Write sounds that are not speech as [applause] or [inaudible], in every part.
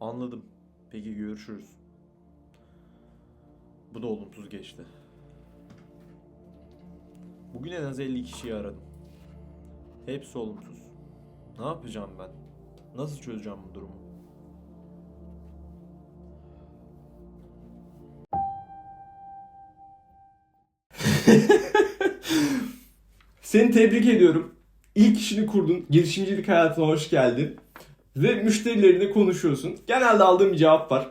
Anladım. Peki görüşürüz. Bu da olumsuz geçti. Bugün en az 50 kişiyi aradım. Hepsi olumsuz. Ne yapacağım ben? Nasıl çözeceğim bu durumu? [laughs] Seni tebrik ediyorum. İlk işini kurdun. Girişimcilik hayatına hoş geldin. Ve müşterilerine konuşuyorsun. Genelde aldığım bir cevap var.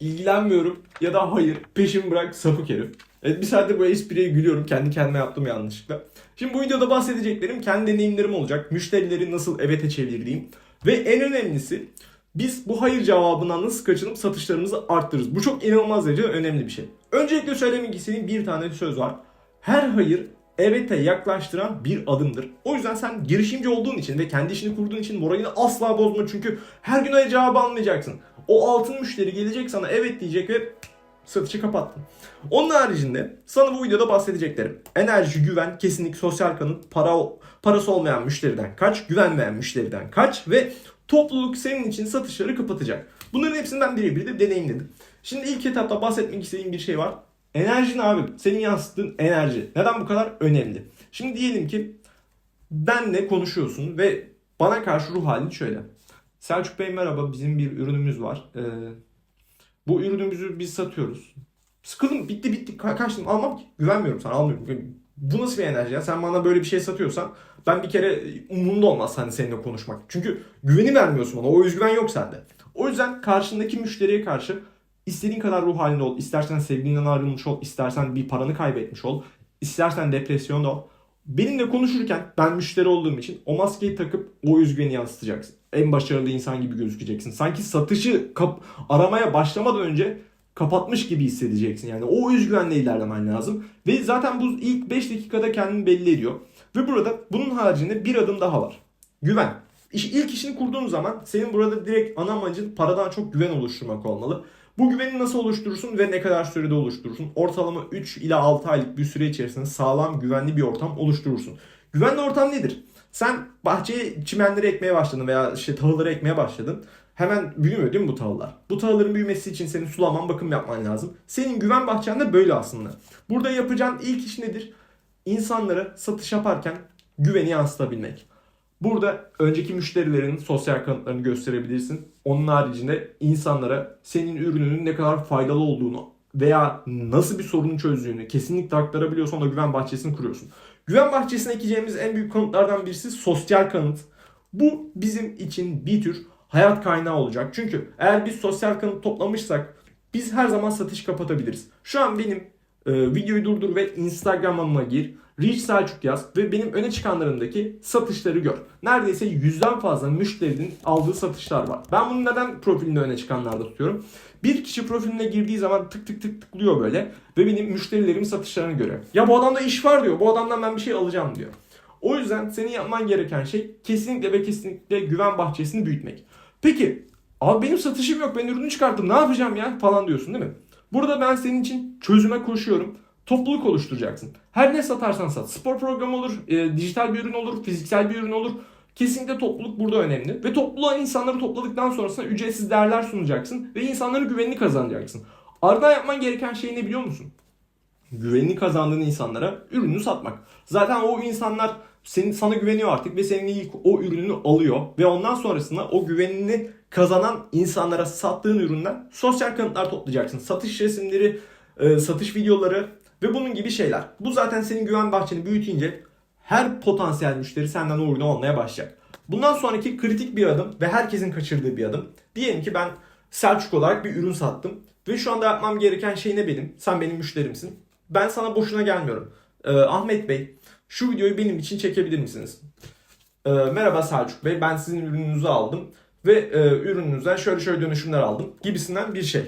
İlgilenmiyorum ya da hayır peşimi bırak sapık herif. Evet, bir saattir bu espriye gülüyorum. Kendi kendime yaptım yanlışlıkla. Şimdi bu videoda bahsedeceklerim kendi deneyimlerim olacak. Müşterileri nasıl evete çevirdiğim. Ve en önemlisi biz bu hayır cevabından nasıl kaçınıp satışlarımızı arttırırız. Bu çok inanılmaz derece önemli bir şey. Öncelikle söylemek istediğim bir tane söz var. Her hayır evete yaklaştıran bir adımdır. O yüzden sen girişimci olduğun için ve kendi işini kurduğun için moralini asla bozma. Çünkü her gün hayır cevabı almayacaksın. O altın müşteri gelecek sana evet diyecek ve satışı kapattın. Onun haricinde sana bu videoda bahsedeceklerim. Enerji, güven, kesinlik, sosyal kanıt, para parası olmayan müşteriden kaç, güvenmeyen müşteriden kaç ve topluluk senin için satışları kapatacak. Bunların hepsini ben birebir de deneyimledim. Şimdi ilk etapta bahsetmek istediğim bir şey var. Enerjin abi. Senin yansıttığın enerji. Neden bu kadar önemli? Şimdi diyelim ki benle konuşuyorsun ve bana karşı ruh halin şöyle. Selçuk Bey merhaba bizim bir ürünümüz var. Ee, bu ürünümüzü biz satıyoruz. Sıkıldım bitti bitti Ka- kaçtım almam ki. Güvenmiyorum sana almıyorum. Bu nasıl bir enerji ya? Sen bana böyle bir şey satıyorsan ben bir kere umurumda olmaz hani seninle konuşmak. Çünkü güveni vermiyorsun bana. O özgüven yok sende. O yüzden karşındaki müşteriye karşı istediğin kadar ruh halinde ol. İstersen sevgilinden ayrılmış ol. istersen bir paranı kaybetmiş ol. istersen depresyonda ol. Benimle konuşurken ben müşteri olduğum için o maskeyi takıp o özgüveni yansıtacaksın. En başarılı insan gibi gözükeceksin. Sanki satışı kap- aramaya başlamadan önce kapatmış gibi hissedeceksin. Yani o özgüvenle ilerlemen lazım. Ve zaten bu ilk 5 dakikada kendini belli ediyor. Ve burada bunun haricinde bir adım daha var. Güven. İş, ilk işini kurduğun zaman senin burada direkt ana amacın paradan çok güven oluşturmak olmalı. Bu güveni nasıl oluşturursun ve ne kadar sürede oluşturursun? Ortalama 3 ila 6 aylık bir süre içerisinde sağlam güvenli bir ortam oluşturursun. Güvenli ortam nedir? Sen bahçeye çimenleri ekmeye başladın veya işte tahılları ekmeye başladın. Hemen büyümüyor değil mi bu tahıllar? Bu tahılların büyümesi için senin sulaman, bakım yapman lazım. Senin güven bahçen de böyle aslında. Burada yapacağın ilk iş nedir? İnsanlara satış yaparken güveni yansıtabilmek. Burada önceki müşterilerin sosyal kanıtlarını gösterebilirsin. Onun haricinde insanlara senin ürününün ne kadar faydalı olduğunu veya nasıl bir sorunu çözdüğünü kesinlikle aktarabiliyorsan o güven bahçesini kuruyorsun. Güven bahçesine ekeceğimiz en büyük kanıtlardan birisi sosyal kanıt. Bu bizim için bir tür hayat kaynağı olacak. Çünkü eğer biz sosyal kanıt toplamışsak biz her zaman satış kapatabiliriz. Şu an benim e, videoyu durdur ve Instagram'ıma gir. Reach Selçuk yaz ve benim öne çıkanlarımdaki satışları gör. Neredeyse yüzden fazla müşterinin aldığı satışlar var. Ben bunu neden profilinde öne çıkanlarda tutuyorum? Bir kişi profiline girdiği zaman tık tık tık tıklıyor böyle ve benim müşterilerimin satışlarını görüyor. Ya bu adamda iş var diyor. Bu adamdan ben bir şey alacağım diyor. O yüzden senin yapman gereken şey kesinlikle ve kesinlikle güven bahçesini büyütmek. Peki abi benim satışım yok ben ürünü çıkarttım ne yapacağım ya falan diyorsun değil mi? Burada ben senin için çözüme koşuyorum. Topluluk oluşturacaksın. Her ne satarsan sat. Spor programı olur, e, dijital bir ürün olur, fiziksel bir ürün olur. Kesinlikle topluluk burada önemli. Ve topluluğa insanları topladıktan sonrasında ücretsiz değerler sunacaksın. Ve insanların güvenini kazanacaksın. Ardından yapman gereken şey ne biliyor musun? Güvenini kazandığın insanlara ürünü satmak. Zaten o insanlar senin sana güveniyor artık ve senin ilk o ürünü alıyor ve ondan sonrasında o güvenini kazanan insanlara sattığın üründen sosyal kanıtlar toplayacaksın. Satış resimleri, e, satış videoları ve bunun gibi şeyler. Bu zaten senin güven bahçeni büyütünce her potansiyel müşteri senden o ürünü almaya başlayacak. Bundan sonraki kritik bir adım ve herkesin kaçırdığı bir adım. Diyelim ki ben Selçuk olarak bir ürün sattım ve şu anda yapmam gereken şey ne benim? Sen benim müşterimsin. Ben sana boşuna gelmiyorum. Ee, Ahmet Bey, şu videoyu benim için çekebilir misiniz? Ee, merhaba Selçuk Bey, ben sizin ürününüzü aldım ve e, ürününüzden şöyle şöyle dönüşümler aldım gibisinden bir şey.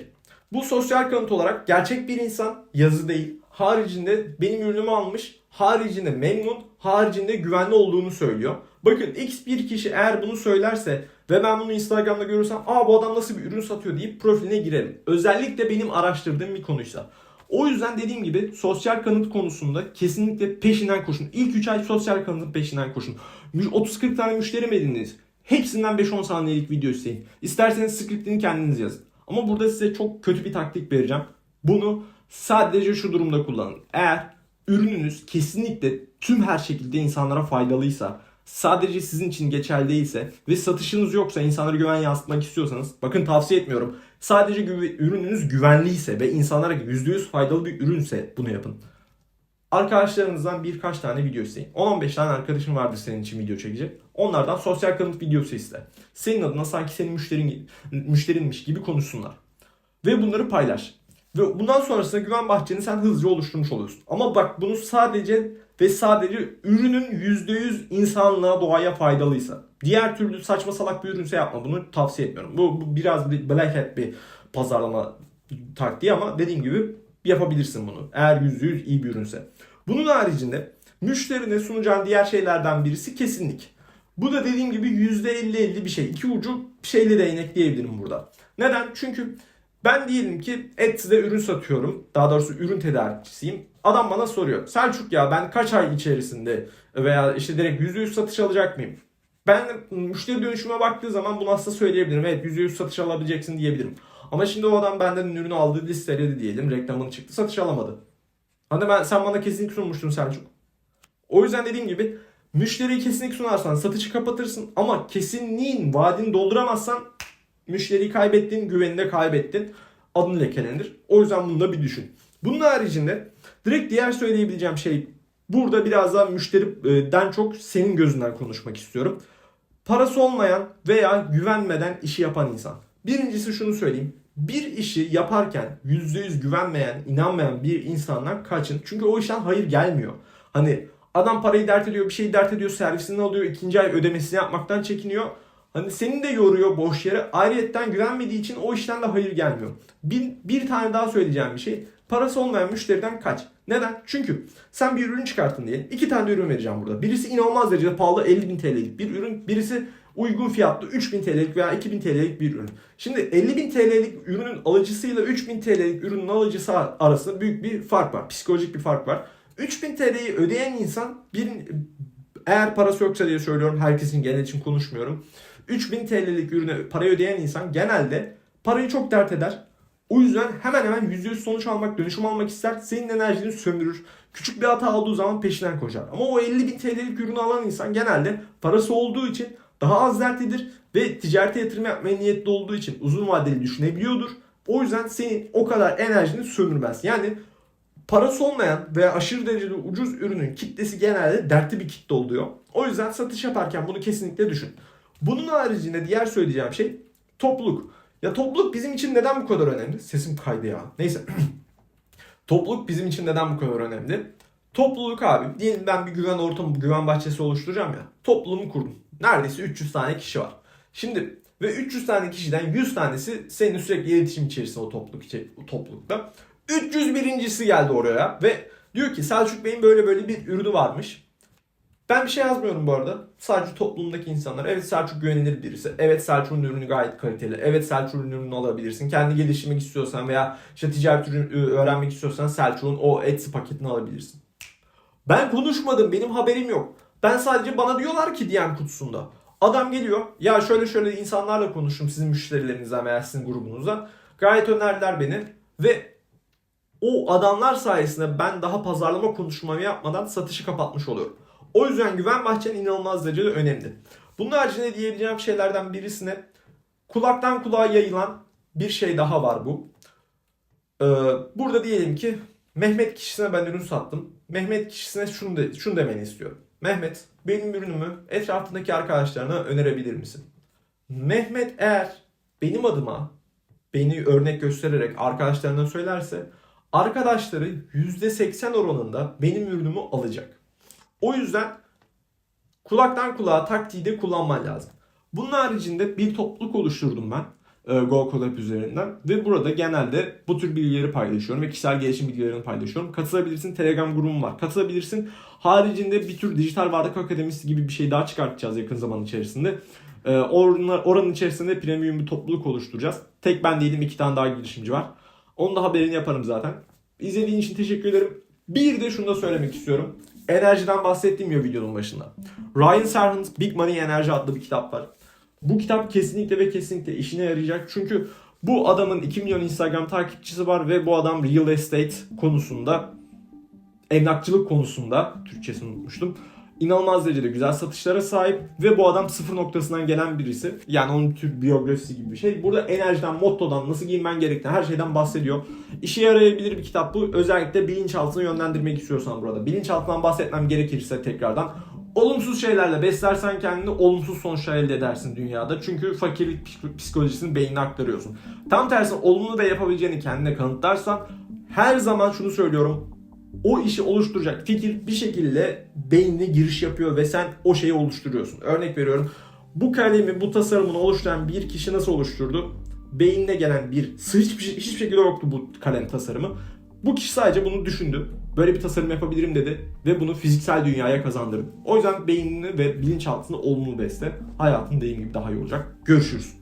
Bu sosyal kanıt olarak gerçek bir insan, yazı değil, haricinde benim ürünümü almış, haricinde memnun, haricinde güvenli olduğunu söylüyor. Bakın X bir kişi eğer bunu söylerse ve ben bunu Instagram'da görürsem aa bu adam nasıl bir ürün satıyor deyip profiline girerim. Özellikle benim araştırdığım bir konuysa. O yüzden dediğim gibi sosyal kanıt konusunda kesinlikle peşinden koşun. İlk 3 ay sosyal kanıtın peşinden koşun. 30-40 tane müşteri mi edindiniz? Hepsinden 5-10 saniyelik video isteyin. İsterseniz scriptini kendiniz yazın. Ama burada size çok kötü bir taktik vereceğim. Bunu sadece şu durumda kullanın. Eğer ürününüz kesinlikle tüm her şekilde insanlara faydalıysa, sadece sizin için geçerli değilse ve satışınız yoksa insanlara güven yansıtmak istiyorsanız bakın tavsiye etmiyorum. Sadece güve- ürününüz güvenliyse ve insanlara %100 faydalı bir ürünse bunu yapın. Arkadaşlarınızdan birkaç tane video isteyin. 10-15 tane arkadaşın vardır senin için video çekecek. Onlardan sosyal kanıt videosu iste. Senin adına sanki senin müşterin müşterinmiş gibi konuşsunlar. Ve bunları paylaş. Ve bundan sonrasında güven bahçeni sen hızlıca oluşturmuş oluyorsun. Ama bak bunu sadece ve sadece ürünün %100 insanlığa doğaya faydalıysa. Diğer türlü saçma salak bir ürünse yapma. Bunu tavsiye etmiyorum. Bu, bu biraz bir black hat bir pazarlama taktiği ama dediğim gibi yapabilirsin bunu. Eğer %100 iyi bir ürünse. Bunun haricinde müşterine sunacağın diğer şeylerden birisi kesinlik. Bu da dediğim gibi %50-50 bir şey. İki ucu şeyle değnek burada. Neden? Çünkü ben diyelim ki Etsy'de ürün satıyorum. Daha doğrusu ürün tedarikçisiyim. Adam bana soruyor. Selçuk ya ben kaç ay içerisinde veya işte direkt %100 satış alacak mıyım? Ben müşteri dönüşüme baktığı zaman bunu aslında söyleyebilirim. Evet %100 satış alabileceksin diyebilirim. Ama şimdi o adam benden ürünü aldı listeledi diyelim. Reklamını çıktı satış alamadı. Hani ben sen bana kesinlik sunmuştun Selçuk. O yüzden dediğim gibi müşteriye kesinlik sunarsan satışı kapatırsın ama kesinliğin vaadini dolduramazsan müşteriyi kaybettin, güvenini de kaybettin. Adın lekelenir. O yüzden bunu da bir düşün. Bunun haricinde direkt diğer söyleyebileceğim şey burada biraz daha müşteriden çok senin gözünden konuşmak istiyorum. Parası olmayan veya güvenmeden işi yapan insan. Birincisi şunu söyleyeyim. Bir işi yaparken %100 güvenmeyen, inanmayan bir insandan kaçın. Çünkü o işten hayır gelmiyor. Hani adam parayı dert ediyor, bir şeyi dert ediyor, servisini alıyor, ikinci ay ödemesini yapmaktan çekiniyor. Hani seni de yoruyor boş yere. Ayrıyetten güvenmediği için o işten de hayır gelmiyor. Bir, bir tane daha söyleyeceğim bir şey. Parası olmayan müşteriden kaç. Neden? Çünkü sen bir ürün çıkarttın diyelim. İki tane de ürün vereceğim burada. Birisi inanılmaz derecede pahalı 50 bin TL'lik bir ürün. Birisi uygun fiyatlı 3000 TL'lik veya 2000 TL'lik bir ürün. Şimdi 50 bin TL'lik ürünün alıcısıyla 3000 TL'lik ürünün alıcısı arasında büyük bir fark var. Psikolojik bir fark var. 3000 TL'yi ödeyen insan bir, eğer parası yoksa diye söylüyorum herkesin genel için konuşmuyorum. 3000 TL'lik ürüne parayı ödeyen insan genelde parayı çok dert eder. O yüzden hemen hemen %100 sonuç almak, dönüşüm almak ister. Senin enerjini sömürür. Küçük bir hata olduğu zaman peşinden koşar. Ama o 50 bin TL'lik ürünü alan insan genelde parası olduğu için daha az dertlidir ve ticarete yatırım yapmaya niyetli olduğu için uzun vadeli düşünebiliyordur. O yüzden senin o kadar enerjini sömürmez. Yani parası olmayan veya aşırı derecede ucuz ürünün kitlesi genelde dertli bir kitle oluyor. O yüzden satış yaparken bunu kesinlikle düşün. Bunun haricinde diğer söyleyeceğim şey topluluk. Ya topluluk bizim için neden bu kadar önemli? Sesim kaydı ya. Neyse. [clears throat] topluluk bizim için neden bu kadar önemli? Topluluk abi. Diyelim ben bir güven ortamı, güven bahçesi oluşturacağım ya. Topluluğumu kurdum. Neredeyse 300 tane kişi var. Şimdi ve 300 tane kişiden 100 tanesi senin sürekli iletişim içerisinde o topluluk içi, toplulukta. 301.si geldi oraya ve diyor ki Selçuk Bey'in böyle böyle bir ürünü varmış. Ben bir şey yazmıyorum bu arada. Sadece toplumdaki insanlar. Evet Selçuk güvenilir birisi. Evet Selçuk'un ürünü gayet kaliteli. Evet Selçuk'un ürününü alabilirsin. Kendi geliştirmek istiyorsan veya işte ticaret ürünü öğrenmek istiyorsan Selçuk'un o Etsy paketini alabilirsin. Ben konuşmadım. Benim haberim yok. Ben sadece bana diyorlar ki DM kutusunda. Adam geliyor. Ya şöyle şöyle insanlarla konuştum sizin müşterilerinizden veya sizin grubunuzda. Gayet önerdiler beni. Ve o adamlar sayesinde ben daha pazarlama konuşmamı yapmadan satışı kapatmış oluyorum. O yüzden güven bahçen inanılmaz derecede önemli. Bunun haricinde diyebileceğim şeylerden birisine kulaktan kulağa yayılan bir şey daha var bu. Ee, burada diyelim ki Mehmet kişisine ben ürün sattım. Mehmet kişisine şunu, de, şunu demeni istiyorum. Mehmet benim ürünümü etrafındaki arkadaşlarına önerebilir misin? Mehmet eğer benim adıma beni örnek göstererek arkadaşlarına söylerse arkadaşları %80 oranında benim ürünümü alacak. O yüzden kulaktan kulağa taktiği de kullanman lazım. Bunun haricinde bir topluluk oluşturdum ben e, Go Collab üzerinden ve burada genelde bu tür bilgileri paylaşıyorum ve kişisel gelişim bilgilerini paylaşıyorum. Katılabilirsin Telegram grubum var. Katılabilirsin. Haricinde bir tür dijital varlık akademisi gibi bir şey daha çıkartacağız yakın zaman içerisinde. E, oranın içerisinde premium bir topluluk oluşturacağız. Tek ben değilim iki tane daha girişimci var. Onun da haberini yaparım zaten. İzlediğin için teşekkür ederim. Bir de şunu da söylemek istiyorum. Enerjiden bahsettiğim ya videonun başında. Ryan Serhant Big Money Enerji adlı bir kitap var. Bu kitap kesinlikle ve kesinlikle işine yarayacak. Çünkü bu adamın 2 milyon Instagram takipçisi var ve bu adam real estate konusunda emlakçılık konusunda Türkçesini unutmuştum. İnanılmaz derecede güzel satışlara sahip ve bu adam sıfır noktasından gelen birisi. Yani onun bir tür biyografisi gibi bir şey. Burada enerjiden, mottodan, nasıl giyinmen gerektiğini her şeyden bahsediyor. İşe yarayabilir bir kitap bu. Özellikle bilinçaltını yönlendirmek istiyorsan burada. Bilinçaltından bahsetmem gerekirse tekrardan. Olumsuz şeylerle beslersen kendini olumsuz sonuçlar elde edersin dünyada. Çünkü fakirlik psik- psikolojisini beynine aktarıyorsun. Tam tersi olumlu ve yapabileceğini kendine kanıtlarsan her zaman şunu söylüyorum o işi oluşturacak fikir bir şekilde beynine giriş yapıyor ve sen o şeyi oluşturuyorsun. Örnek veriyorum. Bu kalemi, bu tasarımını oluşturan bir kişi nasıl oluşturdu? Beynine gelen bir hiçbir, şey- hiçbir şekilde yoktu bu kalem tasarımı. Bu kişi sadece bunu düşündü. Böyle bir tasarım yapabilirim dedi ve bunu fiziksel dünyaya kazandırdı. O yüzden beynini ve bilinçaltını olumlu besle. Hayatın dediğim gibi daha iyi olacak. Görüşürüz.